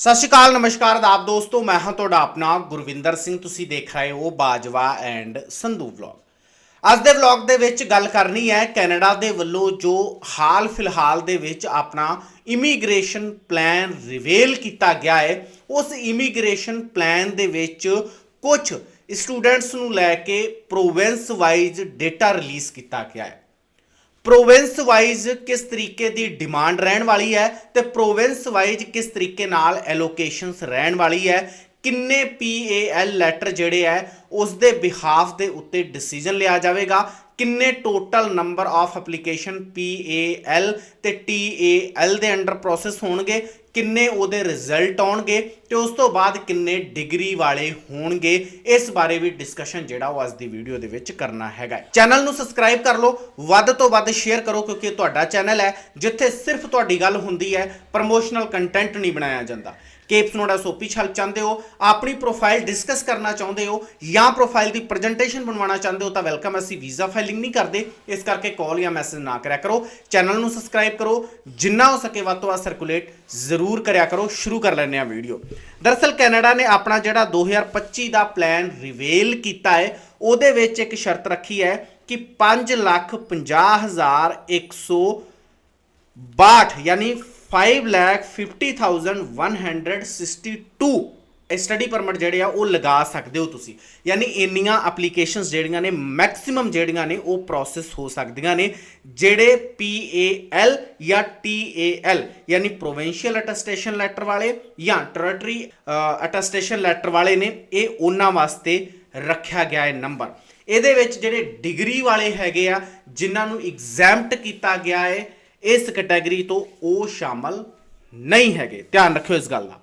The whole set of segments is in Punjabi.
ਸਤਿ ਸ਼੍ਰੀ ਅਕਾਲ, ਨਮਸਕਾਰ ਆਪ ਦੋਸਤੋ, ਮੈਂ ਹਾਂ ਤੁਹਾਡਾ ਆਪਣਾ ਗੁਰਵਿੰਦਰ ਸਿੰਘ। ਤੁਸੀਂ ਦੇਖ ਰਹੇ ਹੋ ਬਾਜਵਾ ਐਂਡ ਸੰਧੂ ਵਲੌਗ। ਅੱਜ ਦੇ ਵਲੌਗ ਦੇ ਵਿੱਚ ਗੱਲ ਕਰਨੀ ਹੈ ਕੈਨੇਡਾ ਦੇ ਵੱਲੋਂ ਜੋ ਹਾਲ ਫਿਲਹਾਲ ਦੇ ਵਿੱਚ ਆਪਣਾ ਇਮੀਗ੍ਰੇਸ਼ਨ ਪਲਾਨ ਰਿਵੇਲ ਕੀਤਾ ਗਿਆ ਹੈ, ਉਸ ਇਮੀਗ੍ਰੇਸ਼ਨ ਪਲਾਨ ਦੇ ਵਿੱਚ ਕੁਝ ਸਟੂਡੈਂਟਸ ਨੂੰ ਲੈ ਕੇ ਪ੍ਰੋਵਿੰਸ ਵਾਈਜ਼ ਡੇਟਾ ਰਿਲੀਜ਼ ਕੀਤਾ ਗਿਆ ਹੈ। ਪ੍ਰੋਵਿੰਸ ਵਾਈਜ਼ ਕਿਸ ਤਰੀਕੇ ਦੀ ਡਿਮਾਂਡ ਰਹਿਣ ਵਾਲੀ ਹੈ ਤੇ ਪ੍ਰੋਵਿੰਸ ਵਾਈਜ਼ ਕਿਸ ਤਰੀਕੇ ਨਾਲ ਐਲੋਕੇਸ਼ਨਸ ਰਹਿਣ ਵਾਲੀ ਹੈ? ਕਿੰਨੇ PAL ਲੈਟਰ ਜਿਹੜੇ ਹੈ ਉਸ ਦੇ ਬਿਹਾਫ ਦੇ ਉੱਤੇ ਡਿਸੀਜਨ ਲਿਆ ਜਾਵੇਗਾ। ਕਿੰਨੇ total number of application PAL ਤੇ TAL ਦੇ ਅੰਡਰ ਪ੍ਰੋਸੈਸ ਹੋਣਗੇ? ਕਿੰਨੇ ਉਹਦੇ ਰਿਜ਼ਲਟ ਆਉਣਗੇ ਤੇ ਉਸ ਤੋਂ ਬਾਅਦ ਕਿੰਨੇ ਡਿਗਰੀ ਵਾਲੇ ਹੋਣਗੇ, ਇਸ ਬਾਰੇ ਵੀ ਡਿਸਕਸ਼ਨ ਜਿਹੜਾ ਉਹ ਅੱਜ ਦੀ ਵੀਡੀਓ ਦੇ ਵਿੱਚ ਕਰਨਾ ਹੈਗਾ ਚੈਨਲ ਨੂੰ ਸਬਸਕ੍ਰਾਈਬ ਕਰ ਲਓ, ਵੱਧ ਤੋਂ ਵੱਧ ਸ਼ੇਅਰ ਕਰੋ ਕਿਉਂਕਿ ਤੁਹਾਡਾ ਚੈਨਲ ਹੈ, ਜਿੱਥੇ ਸਿਰਫ ਤੁਹਾਡੀ ਗੱਲ ਹੁੰਦੀ ਹੈ ਪ੍ਰਮੋਸ਼ਨਲ ਕੰਟੈਂਟ ਨਹੀਂ ਬਣਾਇਆ ਜਾਂਦਾ। ਕੇਪਸ ਨੋਡਾ ਸੋਪੀ ਛਲ ਚਾਹੁੰਦੇ ਹੋ, ਆਪਣੀ ਪ੍ਰੋਫਾਈਲ ਡਿਸਕਸ ਕਰਨਾ ਚਾਹੁੰਦੇ ਹੋ ਜਾਂ ਪ੍ਰੋਫਾਈਲ ਦੀ ਪ੍ਰੈਜੈਂਟੇਸ਼ਨ ਬਣਵਾਉਣਾ ਚਾਹੁੰਦੇ ਹੋ ਤਾਂ ਵੈਲਕਮ ਅਸੀਂ ਵੀਜ਼ਾ ਫਾਈਲਿੰਗ ਨਹੀਂ ਕਰਦੇ। ਇਸ ਕਰਕੇ ਕਾਲ ਜਾਂ ਮੈਸੇਜ ਨਾ ਕਰਿਆ ਕਰੋ। ਚੈਨਲ ਨੂੰ ਸਬਸਕ੍ਰਾਈਬ ਕਰੋ। ਜਿੰਨਾ ਹੋ ਸਕੇ ਵੱਧ ਤੋਂ ਵੱਧ ਸਰਕੂਲੇਟ ਜ਼ਰੂਰ ਕਰਿਆ ਕਰੋ। ਸ਼ੁਰੂ ਕਰ ਲੈਂਦੇ ਆ ਵੀਡੀਓ ਦਰਅਸਲ ਕੈਨੇਡਾ ਨੇ ਆਪਣਾ ਜਿਹੜਾ 2025 ਦਾ ਪਲਾਨ ਰਿਵੇਲ ਕੀਤਾ ਹੈ, ਉਹਦੇ ਵਿੱਚ ਇੱਕ ਸ਼ਰਤ ਰੱਖੀ ਹੈ ਕਿ 5 ਲੱਖ 50 ਹਜ਼ਾਰ 162 ਯਾਨੀ 5 ਲੱਖ 50162 ਸਟੱਡੀ ਪਰਮਿਟ ਜਿਹੜੇ ਆ, ਉਹ ਲਗਾ ਸਕਦੇ ਹੋ ਤੁਸੀਂ। ਯਾਨੀ ਇੰਨੀਆਂ ਐਪਲੀਕੇਸ਼ਨਸ ਜਿਹੜੀਆਂ ਨੇ ਮੈਕਸਿਮਮ ਜਿਹੜੀਆਂ ਨੇ, ਉਹ ਪ੍ਰੋਸੈਸ ਹੋ ਸਕਦੀਆਂ ਨੇ, ਜਿਹੜੇ PAL ਜਾਂ TAL ਯਾਨੀ ਪ੍ਰੋਵਿੰਸ਼ੀਅਲ ਅਟੈਸਟੇਸ਼ਨ ਲੈਟਰ ਵਾਲੇ ਜਾਂ ਟੈਰੀਟਰੀ ਅਟੈਸਟੇਸ਼ਨ ਲੈਟਰ ਵਾਲੇ ਨੇ, ਇਹ ਉਹਨਾਂ ਵਾਸਤੇ ਰੱਖਿਆ ਗਿਆ ਹੈ ਨੰਬਰ ਇਹਦੇ ਵਿੱਚ ਜਿਹੜੇ ਡਿਗਰੀ ਵਾਲੇ ਹੈਗੇ ਆ, ਜਿਨ੍ਹਾਂ ਨੂੰ ਐਗਜ਼ੈਂਪਟ ਕੀਤਾ ਗਿਆ ਹੈ ਇਸ ਕੈਟਾਗਰੀ ਤੋਂ ਉਹ ਸ਼ਾਮਲ ਨਹੀਂ ਹੈਗੇ। ਧਿਆਨ ਰੱਖਿਓ ਇਸ ਗੱਲ ਦਾ।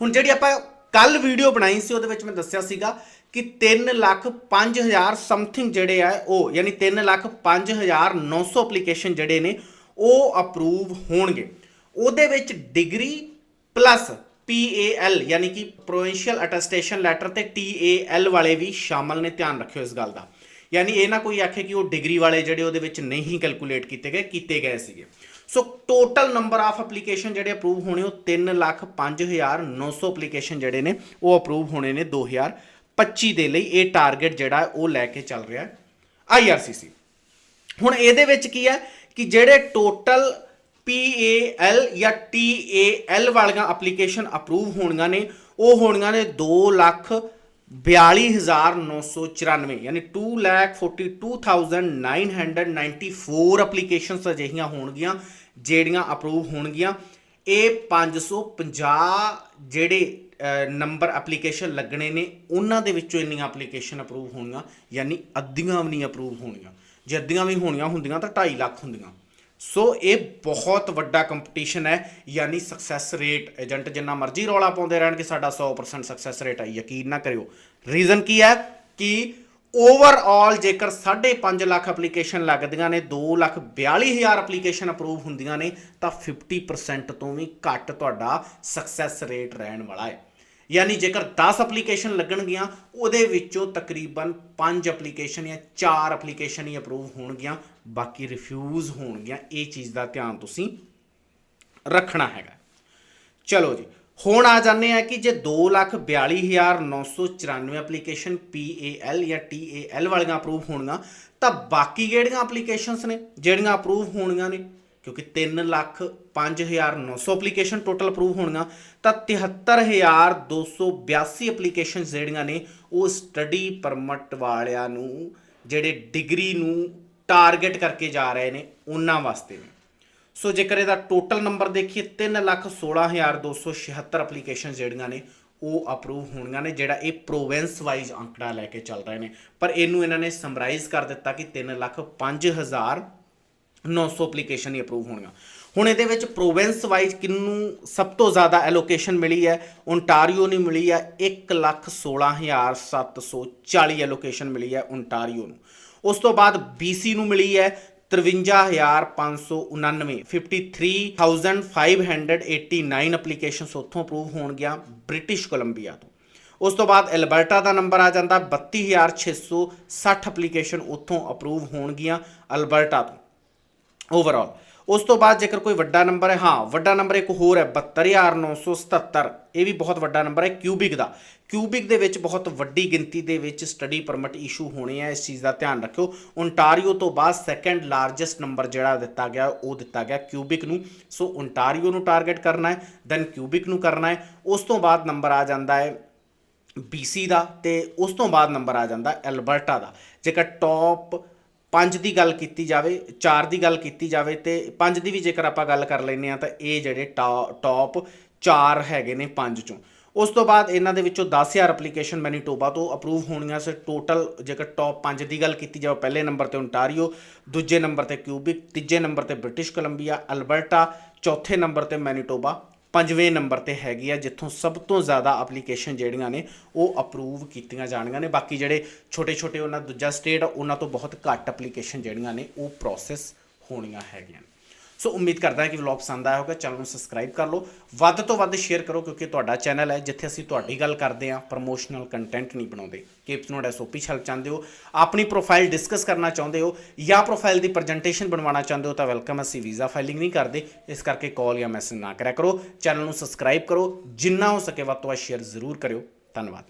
ਹੁਣ ਜਿਹੜੀ ਆਪਾਂ ਕੱਲ ਵੀਡੀਓ ਬਣਾਈ ਸੀ, ਉਹਦੇ ਵਿੱਚ ਮੈਂ ਦੱਸਿਆ ਸੀਗਾ ਕਿ 3 ਲੱਖ 5000 ਸਮਥਿੰਗ ਜਿਹੜੇ ਆ, ਉਹ ਯਾਨੀ 3 ਲੱਖ 5900 ਐਪਲੀਕੇਸ਼ਨ ਜਿਹੜੇ ਨੇ, ਉਹ ਅਪਰੂਵ ਹੋਣਗੇ। ਉਹਦੇ ਵਿੱਚ ਡਿਗਰੀ ਪਲੱਸ PAL ਯਾਨੀ ਕਿ ਪ੍ਰੋਵਿੰਸ਼ੀਅਲ ਅਟੈਸਟੇਸ਼ਨ ਲੈਟਰ ਤੇ TAL ਵਾਲੇ ਵੀ ਸ਼ਾਮਲ ਨੇ। ਧਿਆਨ ਰੱਖਿਓ ਇਸ ਗੱਲ ਦਾ। ਯਾਨੀ ਇਹ ਨਾ ਕੋਈ ਆਖੇ ਕਿ ਉਹ ਡਿਗਰੀ ਵਾਲੇ ਜਿਹੜੇ ਉਹਦੇ ਵਿੱਚ ਨਹੀਂ ਕੈਲਕੂਲੇਟ ਕੀਤੇ ਗਏ ਕੀਤੇ ਗਏ ਸੀਗੇ। So total number of application ਜਿਹੜੇ ਅਪਰੂਵ ਹੋਣੇ, ਉਹ 305900 ਐਪਲੀਕੇਸ਼ਨ ਜਿਹੜੇ ਨੇ, ਉਹ ਅਪਰੂਵ ਹੋਣੇ ਨੇ 2025 ਦੇ ਲਈ। ਇਹ ਟਾਰਗੇਟ ਜਿਹੜਾ ਉਹ ਲੈ ਕੇ ਚੱਲ ਰਿਹਾ ਹੈ IRCC ਹੁਣ ਇਹਦੇ ਵਿੱਚ ਕੀ ਹੈ ਕਿ ਜਿਹੜੇ ਟੋਟਲ PAL ਜਾਂ TAL ਵਾਲੀਆਂ ਐਪਲੀਕੇਸ਼ਨ ਅਪਰੂਵ ਹੋਣੀਆਂ ਨੇ, ਉਹ ਹੋਣੀਆਂ ਨੇ 2 ਲੱਖ 42994 ਯਾਨੀ 242994 ਐਪਲੀਕੇਸ਼ਨਸ ਅਜਿਹੀਆਂ ਹੋਣਗੀਆਂ, ਜਿਹੜੀਆਂ ਅਪਰੂਵ ਹੋਣਗੀਆਂ। ਇਹ 550 ਜਿਹੜੇ ਨੰਬਰ ਐਪਲੀਕੇਸ਼ਨ ਲੱਗਣੇ ਨੇ, ਉਹਨਾਂ ਦੇ ਵਿੱਚੋਂ ਇੰਨੀਆਂ ਐਪਲੀਕੇਸ਼ਨ ਅਪਰੂਵ ਹੋਣਗੀਆਂ ਯਾਨੀ ਅੱਧੀਆਂ ਵੀ ਨਹੀਂ ਅਪਰੂਵ ਹੋਣਗੀਆਂ ਜੇ ਅੱਧੀਆਂ ਵੀ ਹੋਣੀਆਂ ਹੁੰਦੀਆਂ ਤਾਂ 2.5 ਲੱਖ ਹੁੰਦੀਆਂ। ਸੋ ਇਹ ਬਹੁਤ ਵੱਡਾ ਕੰਪੀਟੀਸ਼ਨ ਹੈ, ਯਾਨੀ ਸਕਸੈਸ ਰੇਟ ਏਜੰਟ ਜਿੰਨਾ ਮਰਜ਼ੀ ਰੌਲਾ ਪਾਉਂਦੇ ਰਹਿਣ ਕਿ ਸਾਡਾ 100% ਸਕਸੈਸ ਰੇਟ ਹੈ ਯਕੀਨ ਨਾ ਕਰਿਓ। ਰੀਜ਼ਨ ਕੀ ਹੈ ਕਿ ਓਵਰਆਲ ਜੇਕਰ 5.5 ਲੱਖ ਐਪਲੀਕੇਸ਼ਨ ਲੱਗਦੀਆਂ ਨੇ 2 ਲੱਖ 42000 ਐਪਲੀਕੇਸ਼ਨ ਅਪਰੂਵ ਹੁੰਦੀਆਂ ਨੇ, ਤਾਂ 50% ਤੋਂ ਵੀ ਘੱਟ ਤੁਹਾਡਾ ਸਕਸੈਸ ਰੇਟ ਰਹਿਣ ਵਾਲਾ ਹੈ। ਯਾਨੀ ਜੇਕਰ 10 ਐਪਲੀਕੇਸ਼ਨ ਲੱਗਣਗੀਆਂ, ਉਹਦੇ ਵਿੱਚੋਂ ਤਕਰੀਬਨ 5 ਐਪਲੀਕੇਸ਼ਨ ਜਾਂ 4 ਐਪਲੀਕੇਸ਼ਨ ਹੀ ਅਪਰੂਵ ਹੋਣਗੀਆਂ ਬਾਕੀ ਰਿਫਿਊਜ਼ ਹੋਣਗੀਆਂ, ਇਹ ਚੀਜ਼ ਦਾ ਧਿਆਨ ਤੁਸੀਂ ਰੱਖਣਾ ਹੈਗਾ। ਚਲੋ ਜੀ, ਹੁਣ ਆ ਜਾਂਦੇ ਆ ਕਿ ਜੇ 242994 ਐਪਲੀਕੇਸ਼ਨ PAL ਜਾਂ TAL ਵਾਲੀਆਂ ਅਪਰੂਵ ਹੋਣਗੀਆਂ, ਤਾਂ ਬਾਕੀ ਕਿਹੜੀਆਂ ਐਪਲੀਕੇਸ਼ਨਸ ਨੇ? ਜਿਹੜੀਆਂ ਅਪਰੂਵ ਹੋਣਗੀਆਂ ਨੇ, ਕਿਉਂਕਿ 3 ਲੱਖ 5900 ਐਪਲੀਕੇਸ਼ਨ ਟੋਟਲ ਅਪਰੂਵ ਹੋਣਗੀਆਂ, ਤਾਂ 73282 ਐਪਲੀਕੇਸ਼ਨ ਜਿਹੜੀਆਂ ਨੇ, ਉਹ ਸਟੱਡੀ ਪਰਮਿਟ ਵਾਲਿਆਂ ਨੂੰ, ਜਿਹੜੇ ਡਿਗਰੀ ਨੂੰ ਟਾਰਗੇਟ ਕਰਕੇ ਜਾ ਰਹੇ ਨੇ ਉਹਨਾਂ ਵਾਸਤੇ ਨੇ ਸੋ ਜੇਕਰ ਇਹਦਾ ਟੋਟਲ ਨੰਬਰ ਦੇਖੀਏ 316276 ਐਪਲੀਕੇਸ਼ਨ ਜਿਹੜੀਆਂ ਨੇ, ਉਹ ਅਪਰੂਵ ਹੋਣੀਆਂ ਨੇ, ਜਿਹੜਾ ਇਹ ਪ੍ਰੋਵਿੰਸ ਵਾਈਜ਼ ਅੰਕੜਾ ਲੈ ਕੇ ਚੱਲ ਰਹੇ ਨੇ। ਪਰ ਇਹਨੂੰ ਇਹਨਾਂ ਨੇ ਸਮਰਾਈਜ਼ ਕਰ ਦਿੱਤਾ ਕਿ 305900 ਐਪਲੀਕੇਸ਼ਨ ਹੀ ਅਪਰੂਵ ਹੋਣੀਆਂ ਹੁਣ ਇਹਦੇ ਵਿੱਚ ਪ੍ਰੋਵਿੰਸ ਵਾਈਜ਼ ਕਿੰਨੂੰ ਸਭ ਤੋਂ ਜ਼ਿਆਦਾ ਐਲੋਕੇਸ਼ਨ ਮਿਲੀ ਹੈ? ਓਨਟਾਰੀਓ ਨੂੰ ਮਿਲੀ ਹੈ 116740 ਐਲੋਕੇਸ਼ਨ ਮਿਲੀ ਹੈ ਓਨਟਾਰੀਓ ਨੂੰ। ਉਸ ਤੋਂ ਬਾਅਦ BC ਨੂੰ ਮਿਲੀ ਹੈ 53599 53589 ਐਪਲੀਕੇਸ਼ਨਸ ਉੱਥੋਂ ਅਪਰੂਵ ਹੋਣਗੀਆਂ ਬ੍ਰਿਟਿਸ਼ ਕੋਲੰਬੀਆ ਤੋਂ। ਉਸ ਤੋਂ ਬਾਅਦ ਐਲਬਰਟਾ ਦਾ ਨੰਬਰ ਆ ਜਾਂਦਾ 32660 ਐਪਲੀਕੇਸ਼ਨ ਉੱਥੋਂ ਅਪਰੂਵ ਹੋਣਗੀਆਂ ਅਲਬਰਟਾ ਤੋਂ। ਓਵਰਆਲ ਉਸ ਤੋਂ ਬਾਅਦ ਜੇਕਰ ਕੋਈ ਵੱਡਾ ਨੰਬਰ ਹੈ, ਹਾਂ, ਵੱਡਾ ਨੰਬਰ ਇੱਕ ਹੋਰ ਹੈ 72977 ਇਹ ਵੀ ਬਹੁਤ ਵੱਡਾ ਨੰਬਰ ਹੈ ਕਿਊਬਿਕ ਦਾ। ਕਿਊਬਿਕ ਦੇ ਵਿੱਚ ਬਹੁਤ ਵੱਡੀ ਗਿਣਤੀ ਦੇ ਵਿੱਚ ਸਟੱਡੀ ਪਰਮਿਟ ਇਸ਼ੂ ਹੋਣੇ ਆ, ਇਸ ਚੀਜ਼ ਦਾ ਧਿਆਨ ਰੱਖਿਓ। ਓਨਟਾਰੀਓ ਤੋਂ ਬਾਅਦ ਸੈਕੰਡ ਲਾਰਜੈਸਟ ਨੰਬਰ ਜਿਹੜਾ ਦਿੱਤਾ ਗਿਆ, ਉਹ ਦਿੱਤਾ ਗਿਆ ਕਿਊਬਿਕ ਨੂੰ। ਸੋ ਓਨਟਾਰੀਓ ਨੂੰ ਟਾਰਗੇਟ ਕਰਨਾ ਹੈ ਦੈਨ ਕਿਊਬਿਕ ਨੂੰ ਕਰਨਾ ਹੈ। ਉਸ ਤੋਂ ਬਾਅਦ ਨੰਬਰ ਆ ਜਾਂਦਾ ਹੈ BC ਦਾ ਤੇ ਉਸ ਤੋਂ ਬਾਅਦ ਨੰਬਰ ਆ ਜਾਂਦਾ ਐਲਬਰਟਾ ਦਾ। ਜੇਕਰ ਟੌਪ ਪੰਜ ਦੀ ਗੱਲ ਕੀਤੀ ਜਾਵੇ, ਚਾਰ ਦੀ ਗੱਲ ਕੀਤੀ ਜਾਵੇ ਤੇ ਪੰਜ ਦੀ ਵੀ ਜੇਕਰ ਆਪਾਂ ਗੱਲ ਕਰ ਲੈਂਦੇ ਆ ਤਾਂ ਇਹ ਜਿਹੜੇ ਟੌਪ 4 ਹੈਗੇ ਨੇ ਪੰਜ ਚੋਂ। ਉਸ ਤੋਂ ਬਾਅਦ ਇਹਨਾਂ ਦੇ ਵਿੱਚੋਂ 10000 ਐਪਲੀਕੇਸ਼ਨ ਮੈਨੀਟੋਬਾ ਤੋਂ ਅਪਰੂਵ ਹੋਣੀਆਂ ਸੀ। ਟੋਟਲ ਜੇਕਰ ਟੌਪ 5 ਦੀ ਗੱਲ ਕੀਤੀ ਜਾਵੇ, ਪਹਿਲੇ ਨੰਬਰ ਤੇ ਓਨਟਾਰੀਓ ਦੂਜੇ ਨੰਬਰ ਤੇ ਕਿਊਬਿਕ ਤੀਜੇ ਨੰਬਰ ਤੇ ਬ੍ਰਿਟਿਸ਼ ਕੋਲੰਬੀਆ ਅਲਬਰਟਾ ਚੌਥੇ ਨੰਬਰ ਤੇ ਮੈਨੀਟੋਬਾ ਪੰਜਵੇਂ ਨੰਬਰ ਤੇ ਹੈਗੀ ਆ, ਜਿੱਥੋਂ ਸਭ ਤੋਂ ਜ਼ਿਆਦਾ ਐਪਲੀਕੇਸ਼ਨ ਜਿਹੜੀਆਂ ਨੇ, ਉਹ ਅਪਰੂਵ ਕੀਤੀਆਂ ਜਾਣਗੀਆਂ ਨੇ। ਬਾਕੀ ਜਿਹੜੇ ਛੋਟੇ ਛੋਟੇ ਉਹਨਾਂ ਦੂਜਾ ਸਟੇਟ ਉਹਨਾਂ ਤੋਂ ਬਹੁਤ ਘੱਟ ਐਪਲੀਕੇਸ਼ਨ ਜਿਹੜੀਆਂ ਨੇ, ਉਹ ਪ੍ਰੋਸੈਸ ਹੋਣੀਆਂ ਹੈਗੀਆਂ ਸੋ ਉਮੀਦ ਕਰਦਾ ਹਾਂ ਕਿ ਵਲੌਗ ਪਸੰਦ ਆਇਆ ਹੋਗਾ ਚੈਨਲ ਨੂੰ ਸਬਸਕ੍ਰਾਈਬ ਕਰ ਲਓ। ਵੱਧ ਤੋਂ ਵੱਧ ਸ਼ੇਅਰ ਕਰੋ ਕਿਉਂਕਿ ਤੁਹਾਡਾ ਚੈਨਲ ਹੈ, ਜਿੱਥੇ ਅਸੀਂ ਤੁਹਾਡੀ ਗੱਲ ਕਰਦੇ ਹਾਂ ਪ੍ਰਮੋਸ਼ਨਲ ਕੰਟੈਂਟ ਨਹੀਂ ਬਣਾਉਂਦੇ। ਕਿਪਸ ਨੋਟ ਐਸਓਪੀ ਛਲ ਚਾਹੁੰਦੇ ਹੋ, ਆਪਣੀ ਪ੍ਰੋਫਾਈਲ ਡਿਸਕਸ ਕਰਨਾ ਚਾਹੁੰਦੇ ਹੋ ਜਾਂ ਪ੍ਰੋਫਾਈਲ ਦੀ ਪ੍ਰੈਜੈਂਟੇਸ਼ਨ ਬਣਵਾਉਣਾ ਚਾਹੁੰਦੇ ਹੋ ਤਾਂ ਵੈਲਕਮ ਅਸੀਂ ਵੀਜ਼ਾ ਫਾਈਲਿੰਗ ਨਹੀਂ ਕਰਦੇ। ਇਸ ਕਰਕੇ ਕਾਲ ਜਾਂ ਮੈਸੇਜ ਨਾ ਕਰਿਆ ਕਰੋ, ਚੈਨਲ ਨੂੰ ਸਬਸਕ੍ਰਾਈਬ ਕਰੋ, ਜਿੰਨਾ ਹੋ ਸਕੇ ਵੱਧ ਤੋਂ ਵੱਧ ਸ਼ੇਅਰ ਜ਼ਰੂਰ ਕਰਿਓ। ਧੰਨਵਾਦ।